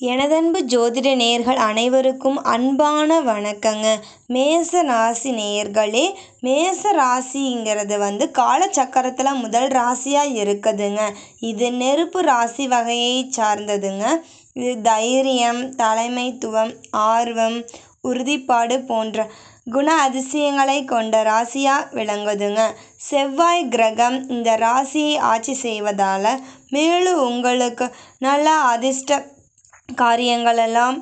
எனதன்பு ஜோதிட நேயர்கள் அனைவருக்கும் அன்பான வணக்கங்க. மேச ராசி நேயர்களே மேச ராசிங்கிறது வந்து காலச்சக்கரத்தில் முதல் ராசியாக இருக்குதுங்க. இது நெருப்பு ராசி வகையை சார்ந்ததுங்க. இது தைரியம் தலைமைத்துவம் ஆர்வம் உறுதிப்பாடு போன்ற குண அதிசயங்களை கொண்ட ராசியாக விளங்குதுங்க. செவ்வாய் கிரகம் இந்த ராசியை ஆட்சி செய்வதால் மேலும் உங்களுக்கு நல்ல அதிர்ஷ்ட காரியங்களெல்லாம்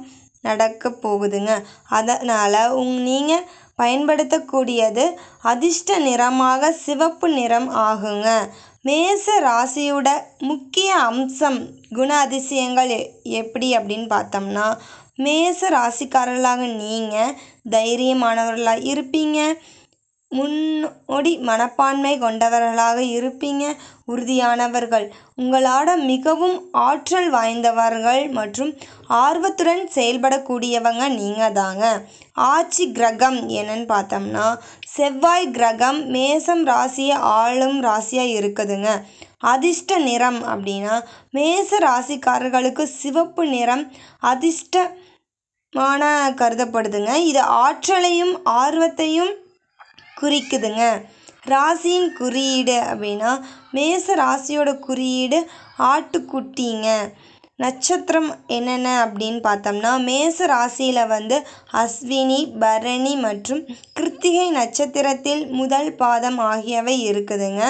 நடக்க போகுதுங்க. அதனால் உங் நீங்கள் பயன்படுத்தக்கூடியது அதிர்ஷ்ட நிறமாக சிவப்பு நிறம் ஆகுங்க. மேச ராசியோட முக்கிய அம்சம் குண அதிசயங்கள் எ எப்படி அப்படின்னு பார்த்தோம்னா மேச ராசிக்காரர்களாக நீங்கள் தைரியமானவர்களாக இருப்பீங்க. முன்னோடி மனப்பான்மை கொண்டவர்களாக இருப்பீங்க உறுதியானவர்கள். உங்களோட மிகவும் ஆற்றல் வாய்ந்தவர்கள் மற்றும் ஆர்வத்துடன் செயல்படக்கூடியவங்க நீங்கள் தாங்க ஆட்சி கிரகம் என்னன்னு பார்த்தோம்னா செவ்வாய் கிரகம் மேசம் ராசியை ஆளும் ராசியாக இருக்குதுங்க. அதிர்ஷ்ட நிறம் அப்படின்னா மேச ராசிக்காரர்களுக்கு சிவப்பு நிறம் அதிர்ஷ்டமான கருதப்படுதுங்க. இது ஆற்றலையும் ஆர்வத்தையும் குறிக்குதுங்க. ராசியின் குறியீடு அப்படின்னா மேச ராசியோட குறியீடு ஆட்டுக்குட்டிங்க. நட்சத்திரம் என்னென்ன அப்படின்னு பார்த்தோம்னா மேச ராசியில் வந்து அஸ்வினி பரணி மற்றும் கிருத்திகை நட்சத்திரத்தில் முதல் பாதம் ஆகியவை இருக்குதுங்க.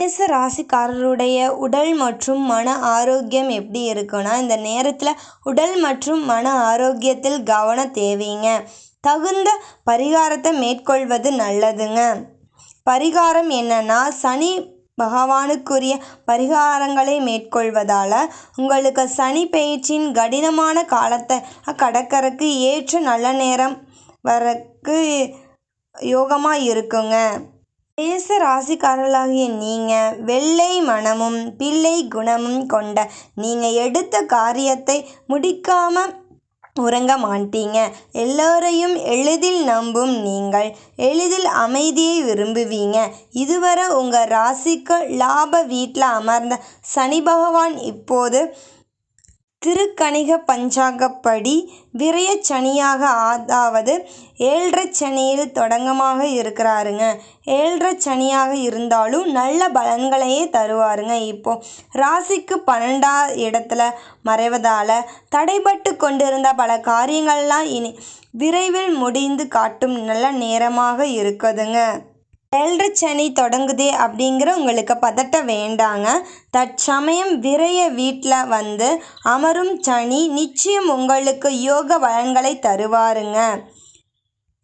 மேச ராசிக்காரருடைய உடல் மற்றும் மன ஆரோக்கியம் எப்படி இருக்குன்னா இந்த நேரத்தில் உடல் மற்றும் மன ஆரோக்கியத்தில் கவனம் தேவைங்க. தகுந்த பரிகாரத்தை மேற்கொள்வது நல்லதுங்க. பரிகாரம் என்னன்னா சனி பகவானுக்குரிய பரிகாரங்களை மேற்கொள்வதால் உங்களுக்கு சனி பெயர்ச்சியின் கடினமான காலத்தை கடக்கறக்கு ஏற்ற நல்ல நேரம் வரக்கு யோகமாக இருக்குங்க. மேச ராசிக்காரர்களாகிய நீங்கள் வெள்ளை மனமும் பிள்ளை குணமும் கொண்ட நீங்கள் எடுத்த காரியத்தை முடிக்காமல் உறங்க மாட்டீங்க எல்லோரையும் எளிதில் நம்பும் நீங்கள் எளிதில் அமைதியை விரும்புவீங்க. இதுவரை உங்கள் ராசிக்கு லாப வீட்டில் அமர்ந்த சனி பகவான் இப்போது திருக்கணிக பஞ்சாங்கப்படி விரயச் சனியாக அதாவது ஏழரை சனியில் தொடங்கமாக இருக்கிறாருங்க. ஏழரை சனியாக இருந்தாலும் நல்ல பலன்களையே தருவாருங்க. இப்போ ராசிக்கு பன்னெண்டா இடத்துல மறைவதால் தடைபட்டு கொண்டிருந்த பல காரியங்கள்லாம் இனி விரைவில் முடிந்து காட்டும் நல்ல நேரமாக இருக்குதுங்க. ஏழரை சனி தொடங்குதே அப்படிங்கிற உங்களுக்கு பதட்ட வேண்டாங்க. தற்சமயம் விரைய வீட்டில் வந்து அமரும் சனி நிச்சயம் உங்களுக்கு யோக வளங்களை தருவாருங்க.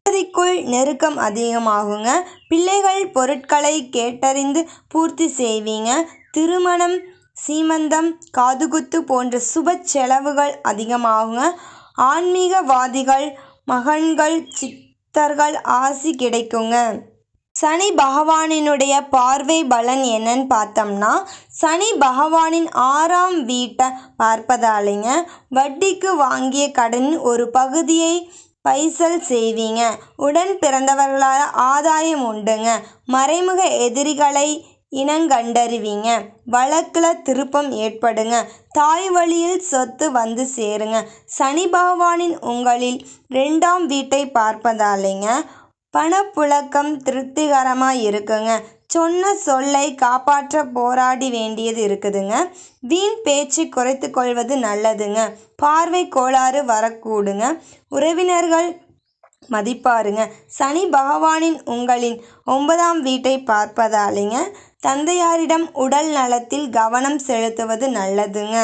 பகுதிக்குள் நெருக்கம் அதிகமாகுங்க. பிள்ளைகள் பொருட்களை கேட்டறிந்து பூர்த்தி செய்வீங்க. திருமணம் சீமந்தம் காதுகுத்து போன்ற சுப செலவுகள் அதிகமாகுங்க. ஆன்மீகவாதிகள் மகன்கள் சித்தர்கள் ஆசி கிடைக்குங்க. சனி பகவானினுடைய பார்வை பலன் என்னன்னு பார்த்தோம்னா சனி பகவானின் ஆறாம் வீட்டை பார்ப்பதாலேங்க வட்டிக்கு வாங்கிய கடனின் ஒரு பகுதியை பைசல் செய்வீங்க. உடன் பிறந்தவர்களால் ஆதாயம் உண்டுங்க. மறைமுக எதிரிகளை இனங்கண்டறிவீங்க வழக்கில் திருப்பம் ஏற்படுங்க. தாய் வழியில் சொத்து வந்து சேருங்க. சனி பகவானின் உங்களில் ரெண்டாம் வீட்டை பார்ப்பதாலேங்க பணப்புழக்கம் திருப்திகரமாக இருக்குங்க. சொன்ன சொல்லை காப்பாற்ற போராடி வேண்டியது இருக்குதுங்க. வீண் பேச்சு குறைத்து கொள்வது நல்லதுங்க. பார்வை கோளாறு வரக்கூடுங்க. உறவினர்கள் மதிப்பாருங்க. சனி பகவானின் உங்களின் ஒன்பதாம் வீட்டை பார்ப்பதாலேங்க தந்தையாரிடம் உடல் நலத்தில் கவனம் செலுத்துவது நல்லதுங்க.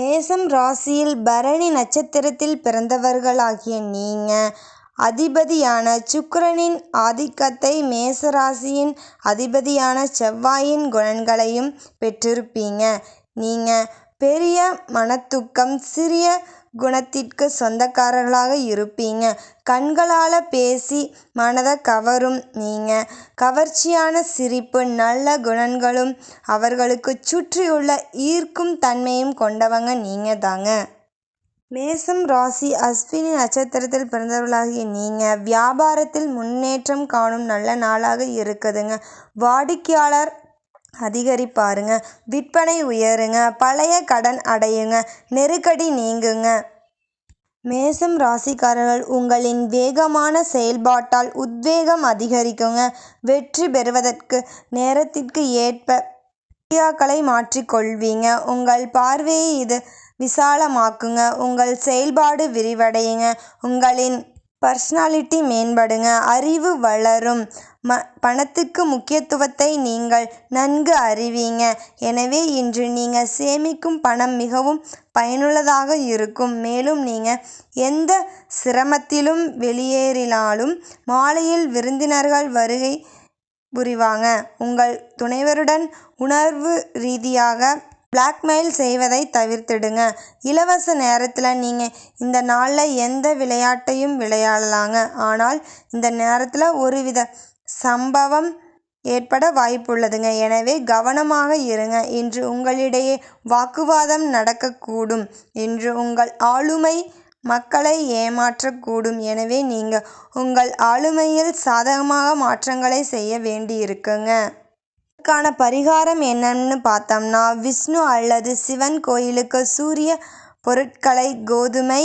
மேசம் ராசியில் பரணி நட்சத்திரத்தில் பிறந்தவர்களாகிய நீங்கள் அதிபதியான சுக்கிரனின் ஆதிக்கத்தை மேசராசியின் அதிபதியான செவ்வாயின் குணங்களையும் பெற்றிருப்பீங்க. நீங்கள் பெரிய மனத்துக்கம் சிறிய குணத்திற்கு சொந்தக்காரர்களாக இருப்பீங்க. கண்களால் பேசி மனதை கவரும் நீங்கள் கவர்ச்சியான சிரிப்பு நல்ல குணங்களும் அவர்களுக்கு சுற்றியுள்ள ஈர்க்கும் தன்மையும் கொண்டவங்க நீங்கள் தாங்க மேசம் ராசி அஸ்வினி நட்சத்திரத்தில் பிறந்தவர்களாகிய நீங்கள் வியாபாரத்தில் முன்னேற்றம் காணும் நல்ல நாளாக இருக்குதுங்க. வாடிக்கையாளர் அதிகரிப்பாருங்க. விற்பனை உயருங்க. பழைய கடன் அடையுங்க. நெருக்கடி நீங்குங்க. மேசம் ராசிக்காரர்கள் உங்களின் வேகமான செயல்பாட்டால் உத்வேகம் அதிகரிக்குங்க. வெற்றி பெறுவதற்கு நேரத்திற்கு ஏற்ப ஐடியாக்களை மாற்றிக்கொள்வீங்க. உங்கள் பார்வையை இது விசாலமாக்குங்க. உங்கள் செயல்பாடு விரிவடையுங்க. உங்களின் பர்சனாலிட்டி மேம்படுங்க. அறிவு வளரும். ம பணத்துக்கு முக்கியத்துவத்தை நீங்கள் நன்கு அறிவீங்க. எனவே இன்று நீங்கள் சேமிக்கும் பணம் மிகவும் பயனுள்ளதாக இருக்கும். மேலும் நீங்கள் எந்த சிரமத்திலும் வெளியேறினாலும் மாலையில் விருந்தினர்கள் வருகை புரிவாங்க. உங்கள் துணைவருடன் உணர்வு ரீதியாக பிளாக்மெயில் செய்வதை தவிர்த்திடுங்க. இலவச நேரத்தில் நீங்கள் இந்த நாளில் எந்த விளையாட்டையும் விளையாடலாங்க. ஆனால் இந்த நேரத்தில் ஒருவித சம்பவம் ஏற்பட வாய்ப்புள்ளதுங்க. எனவே கவனமாக இருங்க. இன்று உங்களிடையே வாக்குவாதம் நடக்கக்கூடும். இன்று உங்கள் ஆளுமை மக்களை ஏமாற்றக்கூடும். எனவே நீங்கள் உங்கள் ஆளுமையில் சாதகமாக மாற்றங்களை செய்ய வேண்டியிருக்குங்க. இதற்கான பரிகாரம் என்னன்னு பார்த்தோம்னா விஷ்ணு அல்லது சிவன் கோயிலுக்கு சூரிய பொருட்களை கோதுமை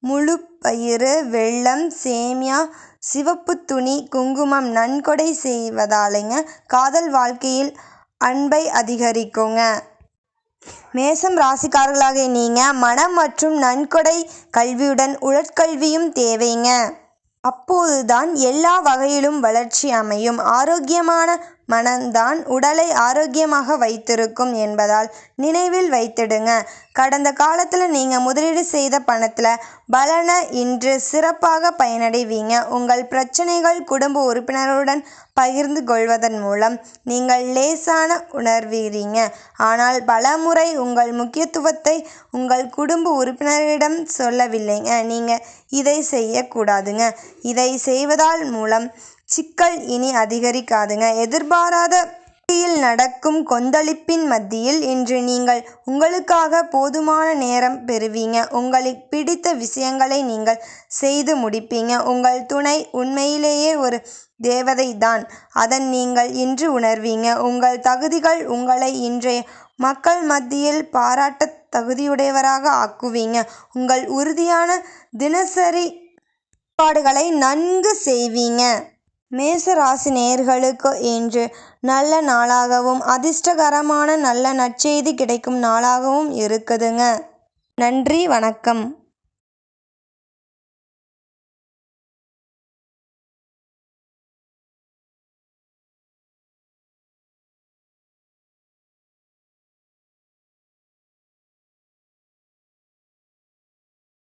முழு பயிறு வெல்லம் சேமியா சிவப்பு துணி குங்குமம் நன்கொடை செய்வதாலேங்க காதல் வாழ்க்கையில் அன்பை அதிகரிக்குங்க. மேசம் ராசிக்காரர்களாக நீங்கள் மனம் மற்றும் நன்கொடை கல்வியுடன் உடற்கல்வியும் தேவைங்க. அப்போதுதான் எல்லா வகையிலும் வளர்ச்சி அமையும். ஆரோக்கியமான மனம்தான் உடலை ஆரோக்கியமாக வைத்திருக்கும் என்பதால் நினைவில் வைத்திடுங்க. கடந்த காலத்தில் நீங்கள் முதலீடு செய்த பணத்தில் பலனை இன்று சிறப்பாக பயனடைவீங்க. உங்கள் பிரச்சனைகள் குடும்ப உறுப்பினர்களுடன் பகிர்ந்து கொள்வதன் மூலம் நீங்கள் லேசான உணர்வீங்க ஆனால் பலமுறை உங்கள் முக்கியத்துவத்தை உங்கள் குடும்ப உறுப்பினரிடம் சொல்லவில்லைங்க. நீங்கள் இதை செய்யக்கூடாதுங்க. இதை செய்வதால் மூலம் சிக்கல் இனி அதிகரிக்காதுங்க. எதிர்பாராத நடக்கும் கொந்தளிப்பின் மத்தியில் இன்று நீங்கள் உங்களுக்காக போதுமான நேரம் பெறுவீங்க. உங்களுக்கு பிடித்த விஷயங்களை நீங்கள் செய்து முடிப்பீங்க. உங்கள் துணை உண்மையிலேயே ஒரு தேவதை தான் அதன் நீங்கள் இன்று உணர்வீங்க. உங்கள் தகுதிகள் உங்களை இன்றைய மக்கள் மத்தியில் பாராட்ட தகுதியுடையவராக ஆக்குவீங்க. உங்கள் உறுதியான தினசரி பாடுகளை நன்கு செய்வீங்க. மேச ராசி நேயர்களுக்கு இன்று நல்ல நாளாகவும் அதிர்ஷ்டகரமான நல்ல நற்செய்தி கிடைக்கும் நாளாகவும் இருக்குதுங்க. நன்றி வணக்கம்.